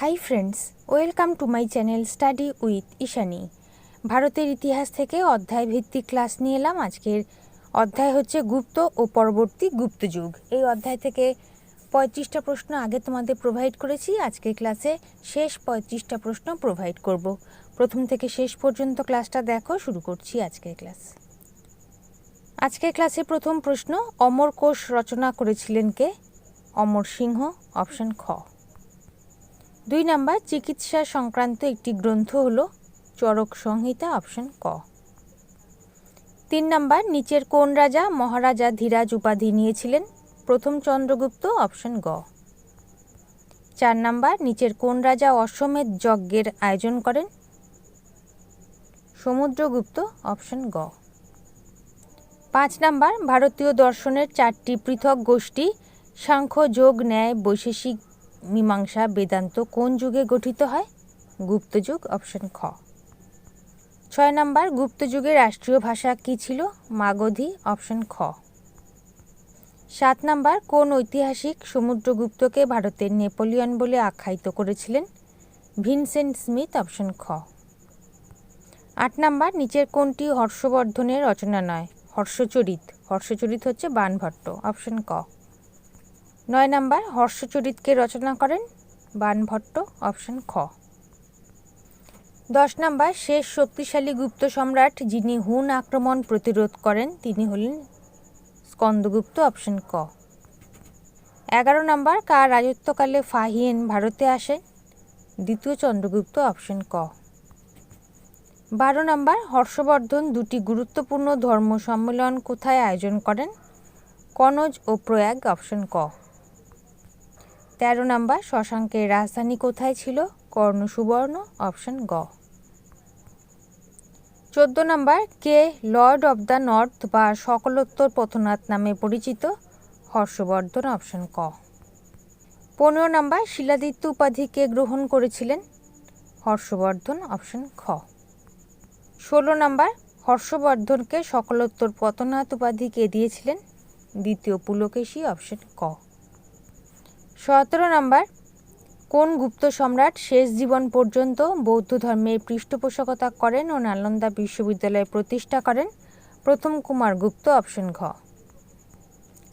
Hi friends welcome to my channel study with Ishani ভারতের ইতিহাস থেকে অধ্যায় ভিত্তিক ক্লাস নিয়ে এলাম আজকের। অধ্যায় হচ্ছে গুপ্ত ও পরবর্তী গুপ্ত যুগ। এই অধ্যায় থেকে পঁয়ত্রিশটা প্রশ্ন আগে তোমাদের প্রোভাইড করেছি। আজকের ক্লাসে শেষ পঁয়ত্রিশটা প্রশ্ন প্রোভাইড করব। প্রথম থেকে শেষ পর্যন্ত ক্লাসটা দেখো, শুরু করছি আজকের ক্লাস আজকের ক্লাসে প্রথম প্রশ্ন, অমর কোষ রচনা করেছিলেন কে? অমর সিংহ অপশন খ। দুই নাম্বার, চিকিৎসা সংক্রান্ত একটি গ্রন্থ হল চরক সংহিতা, অপশন ক। তিন নাম্বার, নিচের কোন রাজা মহারাজা ধীরাজ উপাধি নিয়েছিলেন? প্রথম চন্দ্রগুপ্ত, অপশন গ। চার নাম্বার, নিচের কোন রাজা অশ্বমেধ যজ্ঞের আয়োজন করেন? সমুদ্রগুপ্ত, অপশন গ। পাঁচ নাম্বার, ভারতীয় দর্শনের চারটি পৃথক গোষ্ঠী, সাংখ্য, যোগ, ন্যায়, বৈশেষিক মীমাংসা বেদান্ত কোন যুগে গঠিত হয়? গুপ্ত যুগ, অপশন খ। ছয় নম্বর, গুপ্ত যুগের রাষ্ট্রীয় ভাষা কী ছিল? মাগধী, অপশন খ। সাত নম্বর, কোন ঐতিহাসিক সমুদ্রগুপ্তকে ভারতের নেপোলিয়ন বলে আখ্যায়িত করেছিলেন? ভিনসেন্ট স্মিথ, অপশন খ। আট নম্বর, নিচের কোনটি হর্ষবর্ধনের রচনা নয়? হর্ষচরিত। হর্ষচরিত হচ্ছে বানভট্ট, অপশন ক। নয় নাম্বার, হর্ষচরিতকে রচনা করেন বানভট্ট, অপশন খ। দশ নাম্বার, শেষ শক্তিশালী গুপ্ত সম্রাট যিনি হুন আক্রমণ প্রতিরোধ করেন, তিনি হলেন স্কন্দগুপ্ত, অপশন ক। এগারো নাম্বার কার রাজত্বকালে ফাহিয়েন ভারতে আসেন, দ্বিতীয় চন্দ্রগুপ্ত, অপশন ক। বারো নাম্বার, হর্ষবর্ধন দুটি গুরুত্বপূর্ণ ধর্ম সম্মেলন কোথায় আয়োজন করেন? কনজ ও প্রয়াগ, অপশন ক। তেরো নাম্বার, শশাঙ্কের রাজধানী কোথায় ছিল? কর্ণ সুবর্ণ, অপশন গ। চোদ্দ নাম্বার, কে লর্ড অব দ্য নর্থ বা সকলোত্তর পথনাথ নামে পরিচিত? হর্ষবর্ধন, অপশন ক। পনেরো নাম্বার, শিলাদিত্য উপাধি কে গ্রহণ করেছিলেন? হর্ষবর্ধন, অপশন খ। ষোলো নাম্বার, হর্ষবর্ধনকে সকলোত্তর পতনাথ উপাধি কে দিয়েছিলেন? দ্বিতীয় পুলকেশী, অপশন ক। সতেরো নম্বর, কোন গুপ্ত সম্রাট শেষ জীবন পর্যন্ত বৌদ্ধ ধর্মের পৃষ্ঠপোষকতা করেন ও নালন্দা বিশ্ববিদ্যালয় প্রতিষ্ঠা করেন? প্রথম কুমার গুপ্ত, অপশন ঘ।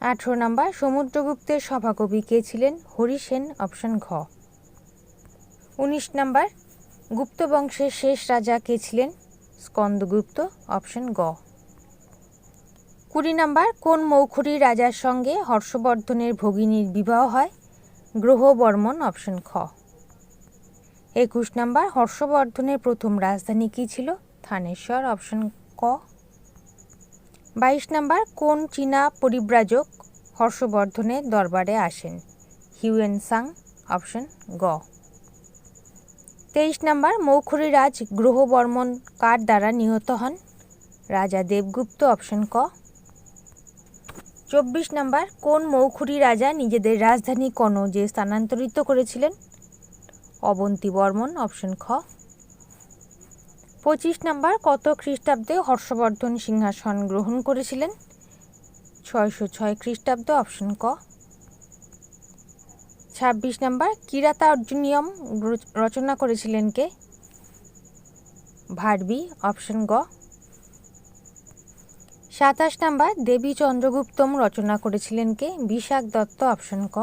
আঠেরো নাম্বার, সমুদ্রগুপ্তের সভাকবি কে ছিলেন? হরি সেন, অপশন ঘ। উনিশ নম্বর, গুপ্ত বংশের শেষ রাজা কে ছিলেন? স্কন্দগুপ্ত, অপশন গ। কুড়ি নাম্বার, কোন মৌখুরি রাজার সঙ্গে হর্ষবর্ধনের ভগিনীর বিবাহ হয়? গ্রহ বর্মন অপশন খ। একুশ নাম্বার, হর্ষবর্ধনের প্রথম রাজধানী কী ছিল? থানেশ্বর, অপশন ক। বাইশ নাম্বার, কোন চীনা পরিব্রাজক হর্ষবর্ধনের দরবারে আসেন? হিউয়েন সাং অপশন গ। তেইশ নাম্বার মৌখুরি রাজ গ্রহবর্মন কার দ্বারা নিহত হন? রাজা দেবগুপ্ত, অপশন ক। চব্বিশ নাম্বার, কোন মৌখুরি রাজা নিজেদের রাজধানী কনৌজে স্থানান্তরিত করেছিলেন? অবন্তী বর্মন, অপশন খ। পঁচিশ নাম্বার, কত খ্রিস্টাব্দে হর্ষবর্ধন সিংহাসন গ্রহণ করেছিলেন? ছয়শো ছয় খ্রিস্টাব্দ, অপশন ক। ছাব্বিশ নাম্বার, কিরাতা অর্জুনিয়ম রচনা করেছিলেন কে? ভারবি, অপশন গ। সাতাশ নাম্বার দেবী চন্দ্রগুপ্তম রচনা করেছিলেন কে? বিশাখ দত্ত, অপশন ক।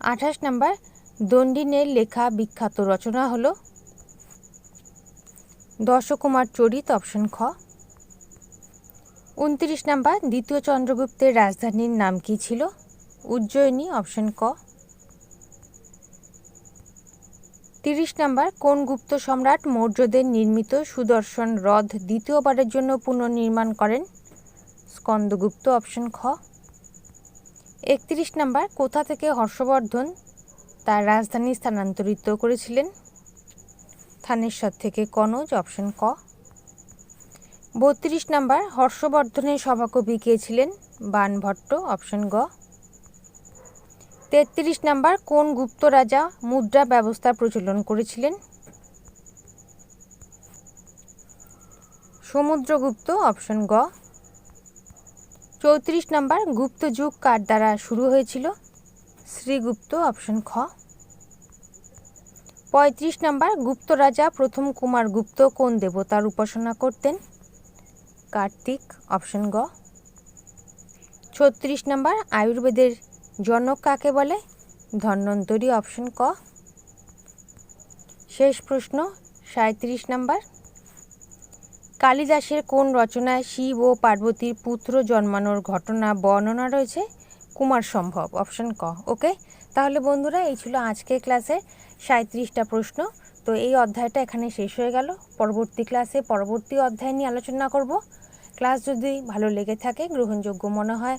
আঠাশ নাম্বার দণ্ডিনের লেখা বিখ্যাত রচনা হল দশকুমার চরিত, অপশন খ। উনত্রিশ নাম্বার দ্বিতীয় চন্দ্রগুপ্তের রাজধানীর নাম কি ছিল? উজ্জয়িনী, অপশন ক। তিরিশ নাম্বার, কোন গুপ্ত সম্রাট মৌর্যদের নির্মিত সুদর্শন হ্রদ দ্বিতীয়বারের জন্য পুনর্নির্মাণ করেন? স্কন্দগুপ্ত, অপশন খ। একত্রিশ নাম্বার, কোথা থেকে হর্ষবর্ধন তার রাজধানী স্থানান্তরিত করেছিলেন? থানেশ্বর থেকে কনজ, অপশন ক। বত্রিশ নাম্বার, হর্ষবর্ধনের সভাকবি কে ছিলেন? বানভট্ট, অপশন গ। তেত্রিশ নাম্বার, কোন গুপ্ত রাজা মুদ্রা ব্যবস্থা প্রচলন করেছিলেন? সমুদ্রগুপ্ত, অপশন গ। চৌত্রিশ নাম্বার, গুপ্ত যুগ কার দ্বারা শুরু হয়েছিল? শ্রীগুপ্ত, অপশন খ। পঁয়ত্রিশ নাম্বার, গুপ্ত রাজা প্রথম কুমার গুপ্ত কোন দেবতার উপাসনা করতেন? কার্তিক, অপশন গ। ছত্রিশ নাম্বার, আয়ুর্বেদের জনক কাকে বলে? ধন্বন্তরী অপশন ক। শেষ প্রশ্ন সাঁত্রিশ নাম্বার। কালিদাসের কোন রচনায় শিব ও পার্বতীর পুত্র জন্মানোর ঘটনা, বর্ণনা রয়েছে? কুমার সম্ভব, অপশন ক। ওকে? তাহলে বন্ধুরা, এই ছিল আজকের ক্লাসে সাঁত্রিশটা প্রশ্ন। তো এই অধ্যায়টা এখানে শেষ হয়ে গেল। পরবর্তী ক্লাসে পরবর্তী অধ্যায় নিয়ে আলোচনা করব। ক্লাস যদি ভালো লেগে থাকে, গ্রহণযোগ্য মনে হয়